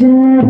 Share.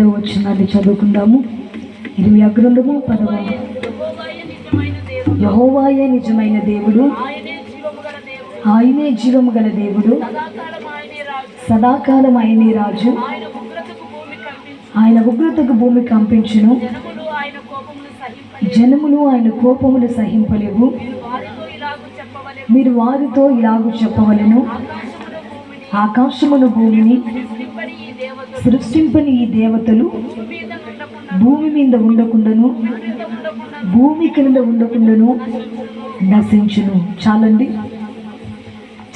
పదవ వచ్చినాన్ని చదువుకుందాము. ఇరవై గ్రంథము పదవ. యహోవాయే నిజమైన దేవుడు. ఆయనే జీవము గల దేవుడు. సదాకాలం ఆయనే రాజు. ఆయన ఉగ్రతకు భూమి కంపించును. జనములు ఆయన కోపములు సహింపలేవు. మీరు వారితో ఇలాగూ చెప్పవలను. ఆకాశమును భూమిని సృష్టింపని ఈ దేవతలు భూమి మీద ఉండకుండాను భూమి క్రింద ఉండకుండాను నశించును. చాలండి.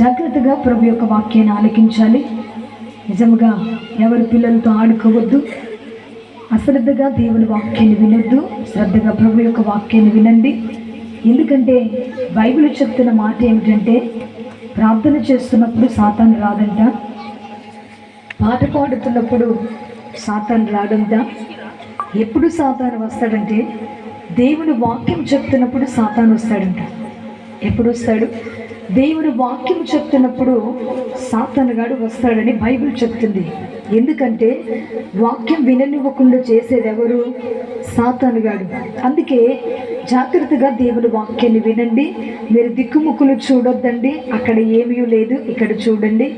జాగ్రత్తగా ప్రభు యొక్క వాక్యాన్ని ఆలకించాలి. నిజముగా ఎవరి పిల్లలతో ఆడుకోవద్దు. అశ్రద్ధగా దేవుని వాక్యాన్ని వినొద్దు. శ్రద్ధగా ప్రభు యొక్క వాక్యాన్ని వినండి. ఎందుకంటే బైబిల్ చెప్తున్న మాట ఏమిటంటే ప్రార్థన చేస్తున్నప్పుడు సాతాను రాదంట. పాట పాడుతున్నప్పుడు సాతాను రాడంట ఎప్పుడు సాతాను వస్తాడంటే దేవుని వాక్యం చెప్తున్నప్పుడు సాతాను వస్తాడంట. ఎప్పుడు వస్తాడు? దేవుని వాక్యం చెప్తున్నప్పుడు సాతానుగాడు వస్తాడని బైబిల్ చెప్తుంది. ఎందుకంటే వాక్యం విననివ్వకుండా చేసేది ఎవరు సాతానుగాడు అందుకే జాగ్రత్తగా దేవుని వాక్యాన్ని వినండి. మీరు దిక్కుముక్కులు చూడొద్దండి. అక్కడ ఏమీ లేదు. ఇక్కడ చూడండి.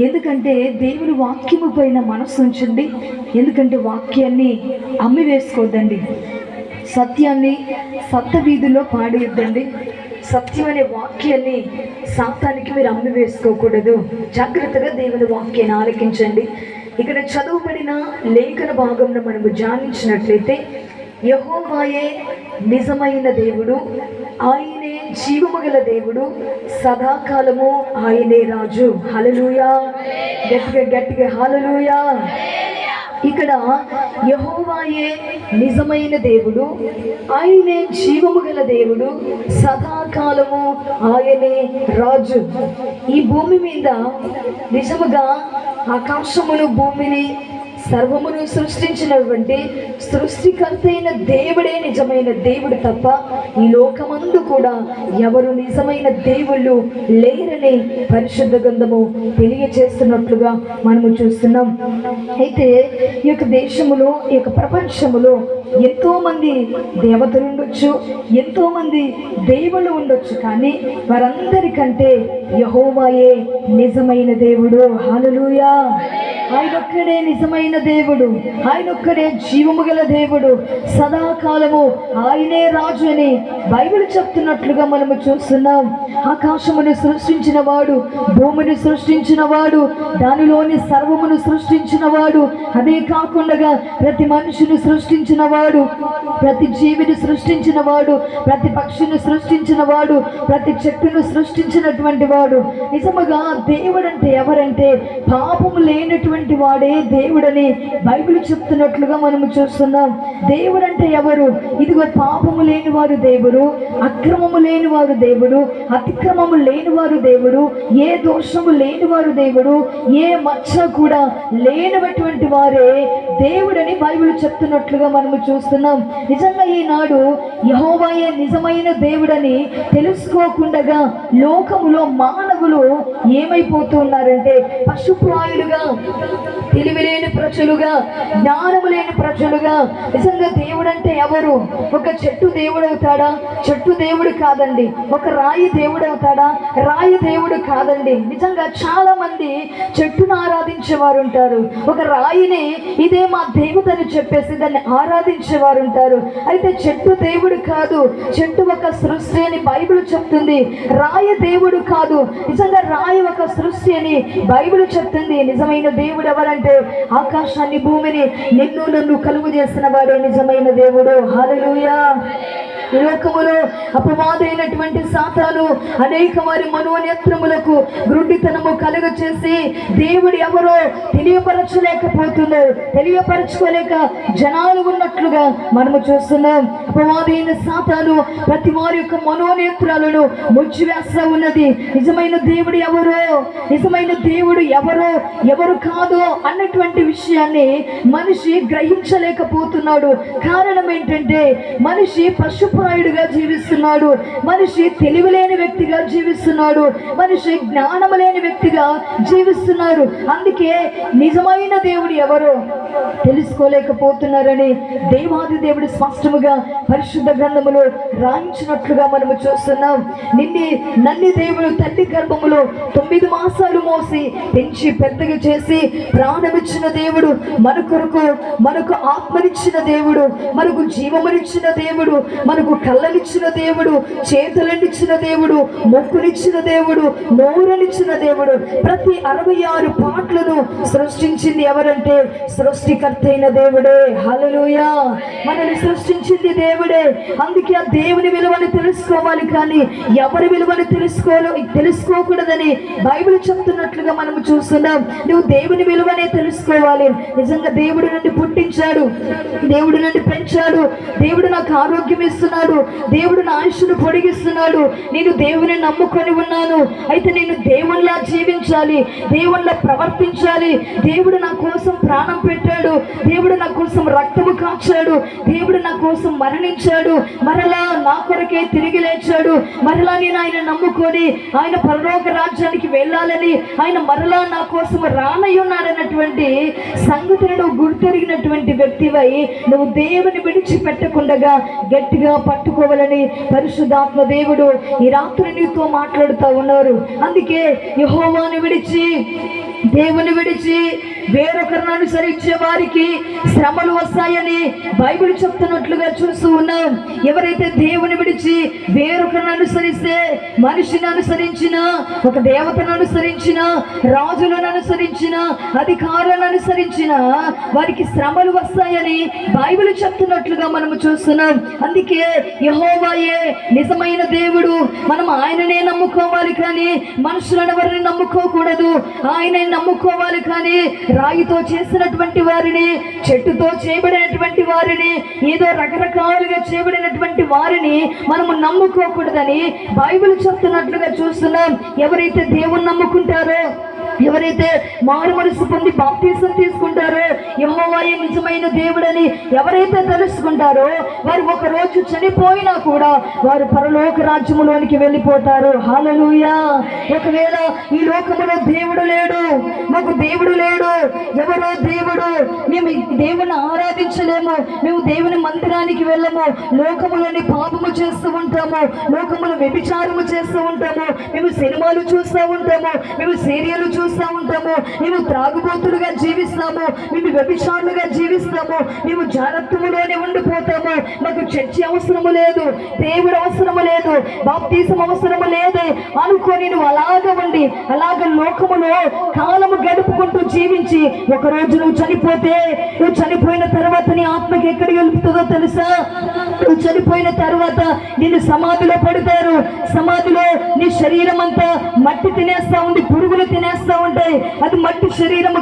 ఎందుకంటే దేవుని వాక్యము పైన మనసు ఉంచండి. ఎందుకంటే వాక్యాన్ని అమ్మి వేసుకోవద్దండి సత్యాన్ని సత్త వీధిలో పాడేయొద్దండి. సత్యం అనే వాక్యాన్ని సాతానికి మీరు అమ్మి వేసుకోకూడదు జాగ్రత్తగా దేవుని వాక్యాన్ని ఆలకించండి. ఇక్కడ చదువుబడిన లేఖన భాగంలో మనము ధ్యానించినట్లయితే యహోవాయే నిజమైన దేవుడు. ఆయన జీవము గల దేవుడు సదాకాలము ఆయనే రాజు. హలలుయా గట్టిగా గట్టిగా హలలుయా ఇక్కడ యహోవాయే నిజమైన దేవుడు ఆయనే జీవము గల దేవుడు సదాకాలము ఆయనే రాజు. ఈ భూమి మీద నిజముగా ఆకాశమును భూమిని సర్వమును సృష్టించినటువంటి సృష్టికర్త అయిన దేవుడే నిజమైన దేవుడు తప్ప ఈ లోకమందు కూడా ఎవరు నిజమైన దేవుళ్ళు లేరని పరిశుద్ధ గ్రంథము తెలియచేస్తున్నట్లుగా మనము చూస్తున్నాం. అయితే ఈ యొక్క దేశములో ఈ యొక్క ప్రపంచములో ఎంతోమంది దేవతలు ఉండొచ్చు ఎంతోమంది దేవుళ్ళు ఉండొచ్చు కానీ వారందరికంటే యహోవాయే నిజమైన దేవుడు. హాలలుయా ఆయన ఒక్కడే నిజమైన దేవుడు ఆయన ఒక్కడే జీవము గల దేవుడు. సదాకాలము ఆయనే రాజు అని బైబిల్ చెప్తున్నట్లుగా మనము చూస్తున్నాం. ఆకాశమును సృష్టించిన వాడు భూమిని సృష్టించిన వాడు దానిలోని సర్వమును సృష్టించిన వాడు. అదే కాకుండా ప్రతి మనిషిని సృష్టించిన వాడు ప్రతి జీవిని సృష్టించిన వాడు ప్రతి పక్షిని సృష్టించిన వాడు ప్రతి చెట్టును సృష్టించినటువంటి వాడు. నిజముగా దేవుడంటే ఎవరంటే పాపము లేనటువంటి వాడే దేవుడని బైబిల్ చెప్తున్నట్లుగా మనము చూస్తున్నాం. దేవుడంటే ఎవరు? ఇదిగో పాపము లేని వారు దేవుడు అక్రమము లేని వారు దేవుడు అతిక్రమము లేని వారు దేవుడు ఏ దోషము లేని వారు దేవుడు ఏ మచ్చ కూడా లేనటువంటి వారే దేవుడని బైబిల్ చెప్తున్నట్లుగా మనము చూస్తున్నాం. నిజంగా ఈనాడు యహోవాయే నిజమైన దేవుడని తెలుసుకోకుండా లోకములో మానవులు ఏమైపోతున్నారంటే పశుప్రాయులుగా తెలివిలేని ప్రజలుగా జ్ఞానము లేని ప్రజలుగా. నిజంగా దేవుడు అంటే ఎవరు? ఒక చెట్టు దేవుడు అవుతాడా చెట్టు దేవుడు కాదండి. ఒక రాయి దేవుడు అవుతాడా రాయి దేవుడు కాదండి. నిజంగా చాలా మంది చెట్టును ఆరాధించేవారు ఉంటారు ఒక రాయిని ఇదే మా దేవుడని చెప్పేసి దాన్ని ఆరాధించేవారు ఉంటారు అయితే చెట్టు దేవుడు కాదు. చెట్టు ఒక సృష్టి అని బైబిల్ చెప్తుంది. రాయి దేవుడు కాదు. నిజంగా రాయి ఒక సృష్టి అని బైబిల్ చెప్తుంది. నిజమైన దేవుడు ఎవరంటే ఆకాశాన్ని భూమిని నిన్ను నన్ను కలుగు చేసిన వాడే నిజమైన దేవుడు. హల్లెలూయా. ఈ లోకములో అపవాదైనటువంటి సాతాను అనేక వారి మనోనేత్రములకు గ్రుడ్డితనము కలుగ చేసి దేవుడు ఎవరో తెలియపరచలేకపోతున్నారు. తెలియపరచుకోలేక జనాలు ఉన్నట్లుగా మనము చూస్తున్నాం. అపవాదైన సాతాను ప్రతి వారి యొక్క మనోనేత్రాలను ముచ్చివేస్తా ఉన్నది. నిజమైన దేవుడు ఎవరో నిజమైన దేవుడు ఎవరో ఎవరు కాదో అన్నటువంటి విషయాన్ని మనిషి గ్రహించలేకపోతున్నాడు. కారణం ఏంటంటే మనిషి పశుప్రాయుడుగా జీవిస్తున్నాడు. మనిషి తెలివిలేని వ్యక్తిగా జీవిస్తున్నాడు. మనిషి జ్ఞానము లేని వ్యక్తిగా జీవిస్తున్నారు అందుకే నిజమైన దేవుడు ఎవరు తెలుసుకోలేకపోతున్నారని దేవాది దేవుడు స్పష్టముగా పరిశుద్ధ గ్రంథములో రాయించినట్లుగా మనము చూస్తున్నాం. నిన్ని నన్ని దేవుడు తల్లి గర్భములో తొమ్మిది మాసాలు మోసి పెంచి పెద్దగా చేసి ప్రాణమిచ్చిన దేవుడు మన కొరకు మనకు ఆత్మనిచ్చిన దేవుడు మనకు జీవమునిచ్చిన దేవుడు మనకు కళ్ళనిచ్చిన దేవుడు చేతులనిచ్చిన దేవుడు ముక్కునిచ్చిన దేవుడు నోరునిచ్చిన దేవుడు. ప్రతి అరవై ఆరు పాటలను సృష్టించింది ఎవరంటే సృష్టికర్త అయిన దేవుడే. హలలుయా మనల్ని సృష్టించింది దేవుడే. అందుకే ఆ దేవుని విలువని తెలుసుకోవాలి కానీ ఎవరి విలువని తెలుసుకోలో తెలుసుకోకూడదని బైబిల్ చెప్తున్నట్లుగా మనం చూస్తున్నాం. నువ్వు దేవుని విలువనే తెలుసుకోవాలి. నిజంగా దేవుడు నుండి పుట్టించాడు. దేవుడు నుండి పెంచాడు. దేవుడు నాకు ఆరోగ్యం ఇస్తున్నాడు దేవుడు నా ఆయుష్ను పొడిగిస్తున్నాడు. నేను దేవుని నమ్ముకొని ఉన్నాను. అయితే నేను దేవునిలా జీవించాలి. దేవునిలా ప్రవర్తించాలి. దేవుడు నా కోసం ప్రాణం పెట్టాడు. దేవుడు నా కోసం రక్తము కాచాడు. దేవుడు నా కోసం మరణించాడు. మరలా నా కొరకే తిరిగి లేచాడు. మరలా నేను ఆయన నమ్ముకొని ఆయన పరలోక రాజ్యానికి వెళ్ళాలని ఆయన మరలా నా కోసం రానయ్యున్నాడన్నటువంటి సంగతిని నువ్వు గుర్తెరిగినటువంటి వ్యక్తివై నువ్వు దేవుని విడిచిపెట్టకుండగా గట్టిగా పట్టుకోవాలని పరిశుద్ధాత్మ దేవుడు ఈ రాత్రి నీతో మాట్లాడుతూ ఉన్నారు. అందుకే యహోవాను విడిచి దేవుని విడిచి వేరొకరిని అనుసరించే వారికి శ్రమలు వస్తాయని బైబిల్ చెప్తున్నట్లుగా చూస్తూ ఉన్నాం. ఎవరైతే దేవుని విడిచి వేరొకరిని అనుసరిస్తే మనిషిని అనుసరించిన ఒక దేవతను అనుసరించిన రాజులను అనుసరించిన అధికారులను అనుసరించిన వారికి శ్రమలు వస్తాయని బైబిల్ చెప్తున్నట్లుగా మనము చూస్తున్నాం. అందుకే యహోవాయే నిజమైన దేవుడు. మనం ఆయననే నమ్ముకోవాలి కానీ మనుషులను ఎవరిని నమ్ముకోకూడదు. ఆయనని నమ్ముకోవాలి కానీ రాయితో చేసినటువంటి వారిని చెట్టుతో చేయబడినటువంటి వారిని ఏదో రకరకాలుగా చేయబడినటువంటి వారిని మనము నమ్ముకోకూడదని బైబిల్ చెప్తున్నట్లుగా చూస్తున్నాం. ఎవరైతే దేవుని నమ్ముకుంటారో ఎవరైతే మారు మనసు పొంది బాప్తీసం తీసుకుంటారో ఎమ్మవారి నిజమైన దేవుడని ఎవరైతే తెలుసుకుంటారో వారు ఒక రోజు చనిపోయినా కూడా వారు పరలోక రాజ్యములోనికి వెళ్ళిపోతారు. హాలలుయా ఒకవేళ ఈ లోకములో దేవుడు లేడు మాకు దేవుడు లేడు ఎవరో దేవుడు మేము దేవుని ఆరాధించలేము మేము దేవుని మందిరానికి వెళ్ళము లోకములోని పాపము చేస్తూ ఉంటాము లోకములో వ్యభిచారము చేస్తూ ఉంటాము మేము సినిమాలు చూస్తూ ఉంటాము మేము సీరియల్ జీవిస్తూ ఉంటాము మేము త్రాగుబోతులుగా జీవిస్తాము. మేము వ్యభిచారులుగా జీవిస్తాము. మేము జాగ్రత్తములోనే ఉండిపోతాము. మాకు చర్చి అవసరము లేదు. దేవుడు అవసరము లేదు. బాప్తీసం అవసరము లేదే. అనుకొని నువ్వు అలాగ ఉండి అలాగ లోకములో కాలము గడుపుకుంటూ జీవించి ఒక రోజు నువ్వు చనిపోతే నువ్వు చనిపోయిన తర్వాత నీ ఆత్మకి ఎక్కడికి వెళ్తుందో తెలుసా? నువ్వు చనిపోయిన తర్వాత నిన్ను సమాధిలో పడతారు. సమాధిలో నీ శరీరం అంతా మట్టి తినేస్తా ఉంది పురుగులు తినేస్తా ఉంటాయి అది మట్టి శరీరం